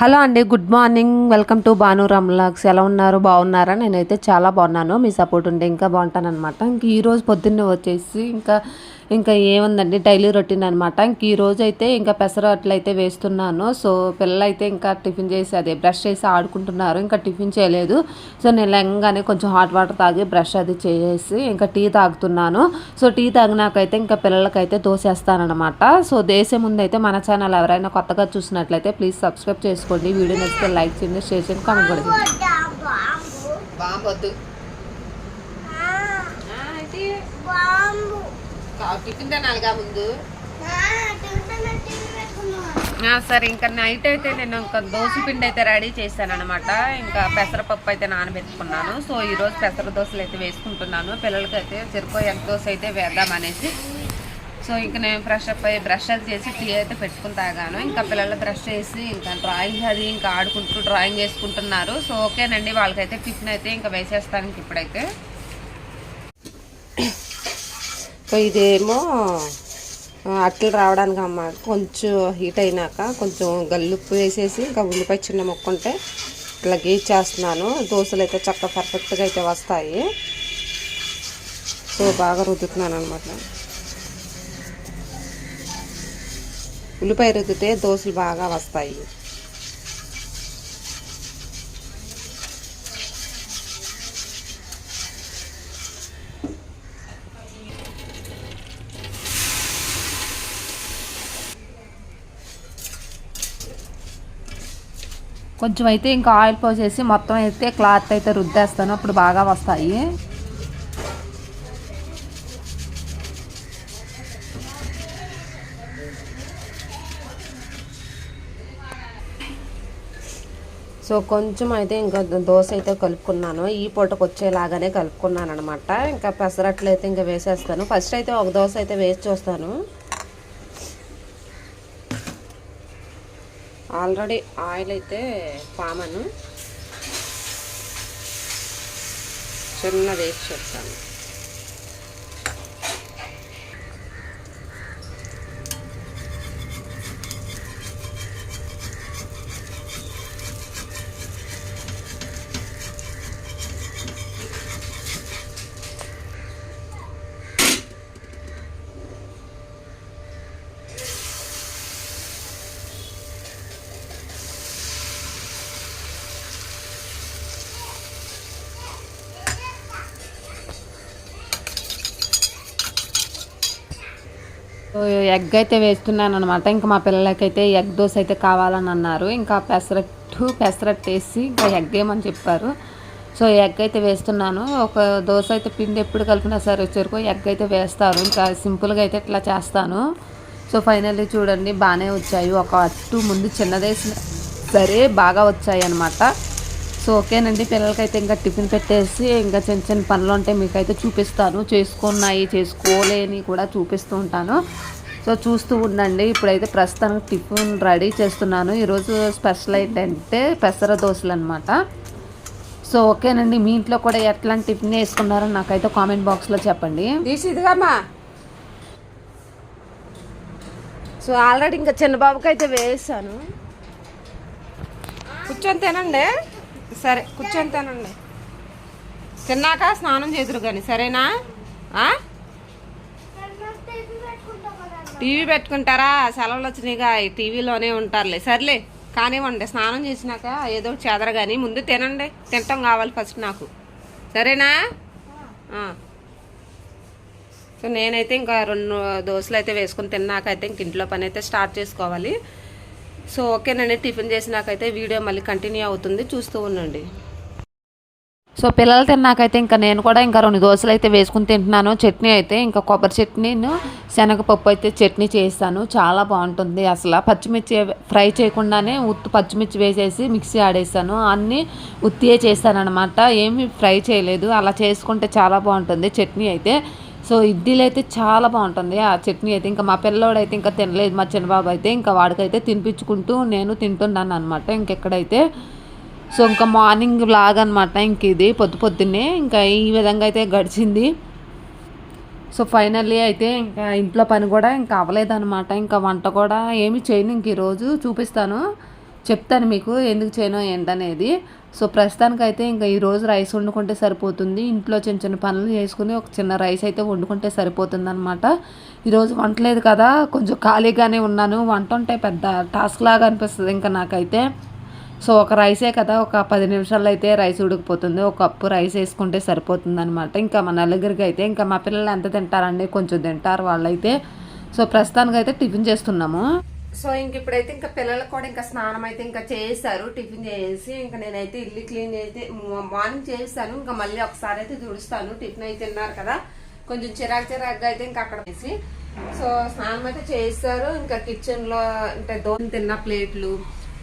Hello అండి good morning. Welcome to Bhanu రమ్లాక్స్. ఎలా ఉన్నారు? బాగున్నారా? నేనైతే చాలా బాగున్నాను. మీ సపోర్ట్ ఉంటే ఇంకా బాగుంటాను అనమాట ఇంక ఈరోజు పొద్దున్నే వచ్చేసి ఇంకా ఇంకా ఏముందండి డైలీ రొటీన్ అనమాట ఇంక ఈ రోజు అయితే ఇంకా పెసరట్లు అయితే వేస్తున్నాను. సో పిల్లలు అయితే ఇంకా టిఫిన్ చేసి అదే బ్రష్ చేసి ఆడుకుంటున్నారు. ఇంకా టిఫిన్ చేయలేదు. సో నేను లెంగానే కొంచెం హాట్ వాటర్ తాగి బ్రష్ అది చేసి ఇంకా టీ తాగుతున్నాను. సో టీ తాగినాకైతే ఇంకా పిల్లలకైతే దోసేస్తానమాట సో దేశం ముందు అయితే మన ఛానల్ ఎవరైనా కొత్తగా చూసినట్లయితే ప్లీజ్ సబ్స్క్రైబ్ చేసుకోండి. వీడియో నచ్చితే లైక్ చేయండి షేర్ చేయండి కామెంట్ కూడా బాంబు. టిఫిన్ తినాలిగా ముందు? సరే ఇంకా నైట్ అయితే నేను ఇంకా దోశ పిండి అయితే రెడీ చేశాను అనమాట ఇంకా పెసరపప్పు అయితే నానబెట్టుకున్నాను. సో ఈ రోజు పెసర దోశలు అయితే వేసుకుంటున్నాను. పిల్లలకైతే చెరుకు ఎగ్ దోశ అయితే వేద్దాం అనేసి. సో ఇంకా నేను ఫ్రెష్ అప్ అయ్యి బ్రష్ అది చేసి టీ అయితే పెట్టుకుని తాగాను. ఇంకా పిల్లలు బ్రష్ చేసి ఇంకా డ్రాయింగ్ అది ఇంకా ఆడుకుంటూ డ్రాయింగ్ చేసుకుంటున్నారు సో ఓకేనండి వాళ్ళకైతే టిఫిన్ అయితే ఇంకా వేసేస్తాను ఇంక ఇప్పుడైతే. ఇదేమో అట్లు రావడానికి అమ్మ కొంచెం హీట్ అయినాక కొంచెం గల్లుప్పు వేసేసి ఇంకా ఉల్లిపాయ చిన్న ముక్క ఉంటే ఇట్లా గీ చేస్తున్నాను. దోశలు అయితే చక్క పర్ఫెక్ట్గా అయితే వస్తాయి. సో బాగా రుద్దుతున్నాను అనమాట ఉల్లిపాయ రుద్దితే దోశలు బాగా వస్తాయి. కొంచెం అయితే ఇంకా ఆయిల్ పోసేసి మొత్తం అయితే క్లాత్ అయితే రుద్దేస్తాను. అప్పుడు బాగా వస్తాయి. సో కొంచెం అయితే ఇంకా దోశ అయితే కలుపుకున్నాను. ఈ పూటకు వచ్చేలాగానే కలుపుకున్నాను అనమాట ఇంకా పెసరట్లు అయితే ఇంకా వేసేస్తాను. ఫస్ట్ అయితే ఒక దోశ అయితే వేసి చూస్తాను. ఆల్రెడీ ఆయిల్ అయితే పామను. చిన్న వేసి చెప్తాను. ఎగ్ అయితే వేస్తున్నాను అనమాట ఇంకా మా పిల్లలకైతే ఎగ్ దోశ అయితే కావాలని అన్నారు. ఇంకా పెసరట్టు పెసరట్టు వేసి ఇంకా ఎగ్ వేయమని చెప్పారు. సో ఎగ్ అయితే వేస్తున్నాను. ఒక దోశ అయితే పిండి ఎప్పుడు కలిపినా సరే వచ్చారు ఎగ్ అయితే వేస్తారు. ఇంకా సింపుల్గా అయితే ఇట్లా చేస్తాను. సో ఫైనల్లీ చూడండి బాగానే వచ్చాయి. ఒక అట్టు ముందు చిన్నదేసిన సరే బాగా వచ్చాయి అనమాట సో ఓకేనండి పిల్లలకైతే ఇంకా టిఫిన్ పెట్టేసి ఇంకా చిన్న చిన్న పనులు ఉంటే మీకైతే చూపిస్తాను. చేసుకున్నాయి చేసుకోలేని కూడా చూపిస్తూ ఉంటాను. సో చూస్తూ ఉండండి. ఇప్పుడైతే ప్రస్తుతానికి టిఫిన్ రెడీ చేస్తున్నాను. ఈరోజు స్పెషల్ ఏంటంటే పెసర దోశలు అనమాట సో ఓకేనండి మీ ఇంట్లో కూడా ఎట్లాంటి టిఫిన్ వేసుకున్నారో నాకైతే కామెంట్ బాక్స్లో చెప్పండి. తీసిదిగామా సో ఆల్రెడీ ఇంకా చిన్నబాబుకి అయితే వేసాను. కూర్చొని తినండి. సరే కూర్చొని తనండి తిన్నాక స్నానం చేదురు కానీ సరేనా? టీవీ పెట్టుకుంటారా? సెలవులు వచ్చినాయిగా ఈ టీవీలోనే ఉంటారులే. సర్లే కానివ్వండి స్నానం చేసినాక ఏదో ఒకటి కానీ ముందు తినండి. తినటం కావాలి ఫస్ట్ నాకు. సరేనా? సో నేనైతే ఇంకా రెండు దోశలు అయితే వేసుకుని అయితే ఇంక ఇంట్లో పని అయితే స్టార్ట్ చేసుకోవాలి. సో ఓకేనండి టిఫిన్ చేసినాకైతే వీడియో మళ్ళీ కంటిన్యూ అవుతుంది. చూస్తూ ఉండండి. సో పిల్లలు తిన్నాకైతే ఇంకా నేను కూడా ఇంకా రెండు దోశలు అయితే వేసుకుని తింటున్నాను. చట్నీ అయితే ఇంకా కొబ్బరి చట్నీను శనగపప్పు అయితే చట్నీ చేస్తాను. చాలా బాగుంటుంది అసలు. పచ్చిమిర్చి ఫ్రై చేయకుండానే ఉత్తు పచ్చిమిర్చి వేసేసి మిక్సీ ఆడేస్తాను. అన్నీ ఉత్తియే చేస్తాను అనమాట ఏమీ ఫ్రై చేయలేదు. అలా చేసుకుంటే చాలా బాగుంటుంది. చట్నీ అయితే సో ఇడ్లీలు అయితే చాలా బాగుంటుంది. ఆ చట్నీ అయితే ఇంకా మా పిల్లోడు అయితే ఇంకా తినలేదు మా చిన్నబాబు అయితే ఇంకా వాడికైతే తినిపించుకుంటూ నేను తింటున్నాను అనమాట ఇంకెక్కడైతే సో ఇంకా మార్నింగ్ లాగ్ అనమాట ఇంక ఇది పొద్దు పొద్దున్నే. ఇంకా ఈ విధంగా అయితే గడిచింది. సో ఫైనల్లీ అయితే ఇంకా ఇంట్లో పని కూడా ఇంకా అవ్వలేదన్నమాట. ఇంకా వంట కూడా ఏమి చేయను ఇంక ఈరోజు. చూపిస్తాను. చెప్తాను మీకు ఎందుకు చేయను ఏంటనేది. సో ప్రస్తుతానికైతే ఇంకా ఈరోజు రైస్ వండుకుంటే సరిపోతుంది. ఇంట్లో చిన్న చిన్న పనులు చేసుకుని ఒక చిన్న రైస్ అయితే వండుకుంటే సరిపోతుంది అనమాట ఈరోజు వంటలేదు కదా కొంచెం ఖాళీగానే ఉన్నాను. వంట ఉంటే పెద్ద టాస్క్ లాగా అనిపిస్తుంది ఇంకా నాకైతే. సో ఒక రైసే కదా ఒక పది నిమిషాల్లో అయితే రైస్ ఉడికిపోతుంది. ఒక కప్పు రైస్ వేసుకుంటే సరిపోతుంది అనమాట ఇంకా మా నలుగురికి అయితే ఇంకా మా పిల్లలు ఎంత తింటారండి కొంచెం తింటారు వాళ్ళైతే. సో ప్రస్తుతానికి అయితే టిఫిన్ చేస్తున్నాము. సో ఇంక ఇప్పుడైతే ఇంకా పిల్లలకు కూడా ఇంకా స్నానం అయితే ఇంకా చేశారు టిఫిన్ చేసి ఇంకా నేనైతే ఇల్లు క్లీన్ చేసి మార్నింగ్ చేస్తాను ఇంకా మళ్ళీ ఒకసారి అయితే తుడుస్తాను టిఫిన్ అయితే తిన్నారు కదా కొంచెం చిరాకు చిరాకుగా అయితే ఇంకా అక్కడ వేసి సో స్నానం అయితే చేస్తారు ఇంకా కిచెన్లో అంటే దోశ తిన్న ప్లేట్లు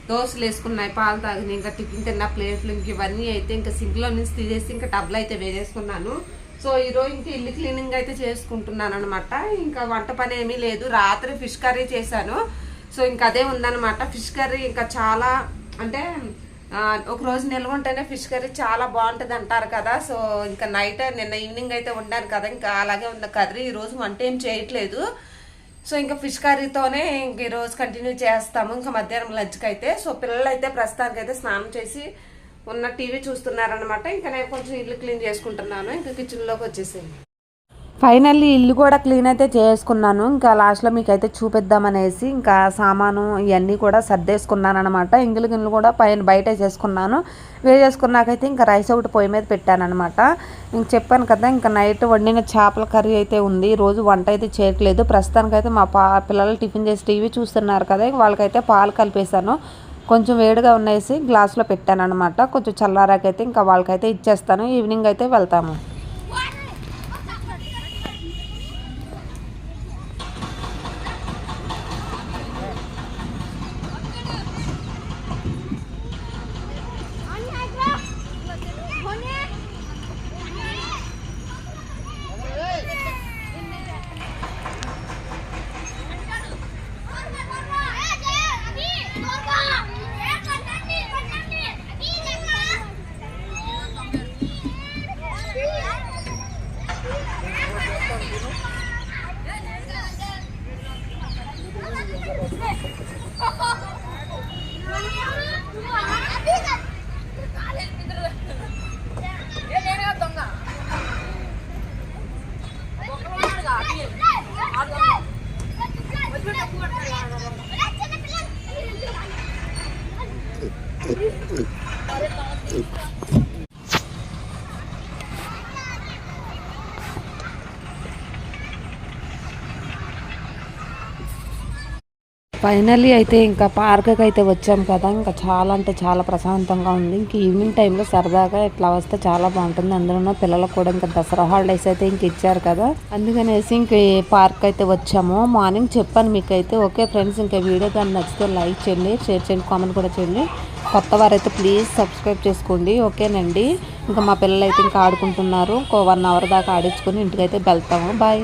దోశలు వేసుకున్నాయి పాలు తాగిన ఇంకా టిఫిన్ తిన్న ప్లేట్లు ఇంక ఇవన్నీ అయితే ఇంకా సింక్లో నుంచి తీసేసి ఇంకా టబ్లు అయితే వేసేసుకున్నాను. సో ఈరోజు ఇంక ఇంకా ఇల్లు క్లీనింగ్ అయితే చేసుకుంటున్నాను అనమాట ఇంకా వంట పని ఏమీ లేదు రాత్రి ఫిష్ కర్రీ చేశాను సో ఇంకా అదే ఉందన్నమాట. ఫిష్ కర్రీ ఇంకా చాలా అంటే ఒక రోజు నిల్వ ఉంటేనే ఫిష్ కర్రీ చాలా బాగుంటుంది అంటారు కదా. సో ఇంకా నైట్ నిన్న ఈవినింగ్ అయితే ఉండాను కదా. ఇంకా అలాగే ఉంది కర్రీ. ఈరోజు వంట ఏం చేయట్లేదు. సో ఇంకా ఫిష్ కర్రీతోనే ఇంక ఈరోజు కంటిన్యూ చేస్తాము. ఇంకా మధ్యాహ్నం లంచ్కి అయితే. సో పిల్లలు అయితే ప్రస్తుతానికి అయితే స్నానం చేసి ఉన్న టీవీ చూస్తున్నారనమాట ఇంకా నేను కొంచెం ఇల్లు క్లీన్ చేసుకుంటున్నాను. ఇంకా కిచెన్లోకి వచ్చేసింది ఫైనల్లీ ఇల్లు కూడా క్లీన్ అయితే చేసుకున్నాను. ఇంకా లాస్ట్లో మీకు అయితే చూపిద్దామనేసి ఇంకా సామాను ఇవన్నీ కూడా సర్దేసుకున్నాను అనమాట ఇంగులు గిన్నెలు కూడా పైన బయట వేసేసుకున్నాను వేసేసుకున్నాకైతే ఇంకా రైస్ ఒకటి పొయ్యి మీద పెట్టాను అనమాట ఇంక చెప్పాను కదా ఇంకా నైట్ వండిన చేపల కర్రీ అయితే ఉంది. రోజు వంట అయితే చేయట్లేదు. ప్రస్తుతానికైతే మా పా పిల్లలు టిఫిన్ చేసి టీవీ చూస్తున్నారు కదా వాళ్ళకైతే పాలు కలిపేశాను. కొంచెం వేడిగా ఉన్నేసి గ్లాస్లో పెట్టాను అనమాట కొంచెం చల్లారాకైతే ఇంకా వాళ్ళకైతే ఇచ్చేస్తాను. ఈవినింగ్ అయితే వెళ్తాము. ఫైనల్లీ అయితే ఇంకా పార్క్కి అయితే వచ్చాం కదా. ఇంకా చాలా అంటే చాలా ప్రశాంతంగా ఉంది. ఇంక ఈవినింగ్ టైంలో సరదాగా ఇట్లా వస్తే చాలా బాగుంటుంది. అందులో పిల్లలకు కూడా ఇంకా దసరా హాలిడేస్ అయితే ఇంక ఇచ్చారు కదా. అందుకనేసి ఇంక పార్క్ అయితే వచ్చాము. మార్నింగ్ చెప్పాను మీకైతే. ఓకే ఫ్రెండ్స్ ఇంకా వీడియో కానీ నచ్చితే లైక్ చేయండి. షేర్ చేయండి. కామెంట్ కూడా చేయండి. కొత్త వారైతే ప్లీజ్ సబ్స్క్రైబ్ చేసుకోండి. ఓకేనండి ఇంకా మా పిల్లలు అయితే ఇంకా ఆడుకుంటున్నారు. ఇంకో వన్ అవర్ దాకా ఆడించుకొని ఇంటికైతే వెళ్తాము. బాయ్